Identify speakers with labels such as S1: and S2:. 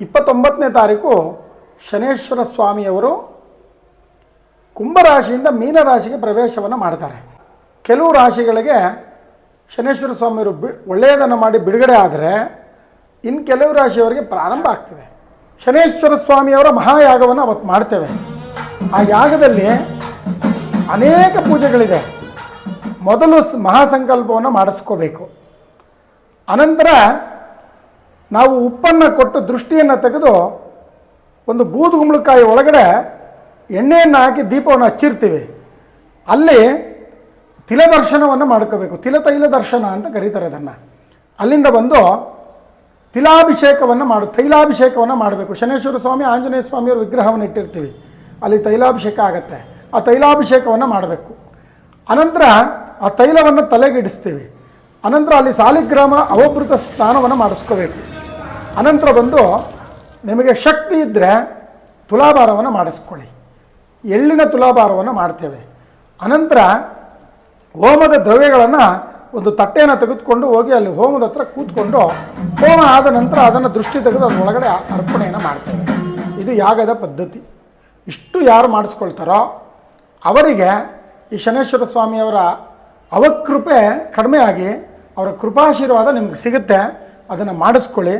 S1: ಇಪ್ಪತ್ತೊಂಬತ್ತನೇ ತಾರೀಕು ಶನೇಶ್ವರ ಸ್ವಾಮಿಯವರು ಕುಂಭರಾಶಿಯಿಂದ ಮೀನರಾಶಿಗೆ ಪ್ರವೇಶವನ್ನು ಮಾಡ್ತಾರೆ. ಕೆಲವು ರಾಶಿಗಳಿಗೆ ಶನೇಶ್ವರ ಸ್ವಾಮಿಯವರು ಬಿ, ಒಳ್ಳೆಯದನ್ನು ಮಾಡಿ ಬಿಡುಗಡೆ ಆದರೆ ಇನ್ನು ಕೆಲವು ರಾಶಿಯವರಿಗೆ ಪ್ರಾರಂಭ ಆಗ್ತದೆ. ಶನೇಶ್ವರ ಸ್ವಾಮಿಯವರ ಮಹಾಯಾಗವನ್ನು ಅವತ್ತು ಮಾಡ್ತೇವೆ. ಆ ಯಾಗದಲ್ಲಿ ಅನೇಕ ಪೂಜೆಗಳಿದೆ. ಮೊದಲು ಮಹಾಸಂಕಲ್ಪವನ್ನು ಮಾಡಿಸ್ಕೋಬೇಕು. ಅನಂತರ ನಾವು ಉಪ್ಪನ್ನು ಕೊಟ್ಟು ದೃಷ್ಟಿಯನ್ನು ತೆಗೆದು ಒಂದು ಬೂದುಗುಂಬಳಕಾಯಿ ಒಳಗಡೆ ಎಣ್ಣೆಯನ್ನು ಹಾಕಿ ದೀಪವನ್ನು ಹಚ್ಚಿರ್ತೀವಿ. ಅಲ್ಲಿ ತಿಲದರ್ಶನವನ್ನು ಮಾಡ್ಕೋಬೇಕು. ತಿಲತೈಲ ದರ್ಶನ ಅಂತ ಕರೀತಾರೆ ಅದನ್ನು. ಅಲ್ಲಿಂದ ಬಂದು ತಿಲಾಭಿಷೇಕವನ್ನು ಮಾಡು, ತೈಲಾಭಿಷೇಕವನ್ನು ಮಾಡಬೇಕು. ಶನೇಶ್ವರ ಸ್ವಾಮಿ, ಆಂಜನೇಯ ಸ್ವಾಮಿಯವ್ರ ವಿಗ್ರಹವನ್ನು ಇಟ್ಟಿರ್ತೀವಿ. ಅಲ್ಲಿ ತೈಲಾಭಿಷೇಕ ಆಗುತ್ತೆ. ಆ ತೈಲಾಭಿಷೇಕವನ್ನು ಮಾಡಬೇಕು. ಅನಂತರ ಆ ತೈಲವನ್ನು ತಲೆಗಿಡಿಸ್ತೀವಿ ಅನಂತರ ಅಲ್ಲಿ ಸಾಲಿಗ್ರಾಮ ಅವಭೃತ ಸ್ನಾನವನ್ನು ಮಾಡಿಸ್ಕೋಬೇಕು. ಅನಂತರ ಬಂದು ನಿಮಗೆ ಶಕ್ತಿ ಇದ್ದರೆ ತುಲಾಭಾರವನ್ನು ಮಾಡಿಸ್ಕೊಳ್ಳಿ. ಎಳ್ಳಿನ ತುಲಾಭಾರವನ್ನು ಮಾಡ್ತೇವೆ. ಅನಂತರ ಹೋಮದ ದ್ರವ್ಯಗಳನ್ನು ಒಂದು ತಟ್ಟೆಯನ್ನು ತೆಗೆದುಕೊಂಡು ಹೋಗಿ ಅಲ್ಲಿ ಹೋಮದ ಹತ್ರ ಕೂತ್ಕೊಂಡು ಹೋಮ ಆದ ನಂತರ ಅದನ್ನು ದೃಷ್ಟಿ ತೆಗೆದು ಅದರೊಳಗಡೆ ಅರ್ಪಣೆಯನ್ನು ಮಾಡ್ತೇವೆ. ಇದು ಯಾಗದ ಪದ್ಧತಿ. ಇಷ್ಟು ಯಾರು ಮಾಡಿಸ್ಕೊಳ್ತಾರೋ ಅವರಿಗೆ ಈ ಶನೇಶ್ವರ ಸ್ವಾಮಿಯವರ ಅವಕೃಪೆ ಕಡಿಮೆ ಅವರ ಕೃಪಾಶೀರ್ವಾದ ನಿಮ್ಗೆ ಸಿಗುತ್ತೆ. ಅದನ್ನು ಮಾಡಿಸ್ಕೊಳ್ಳಿ.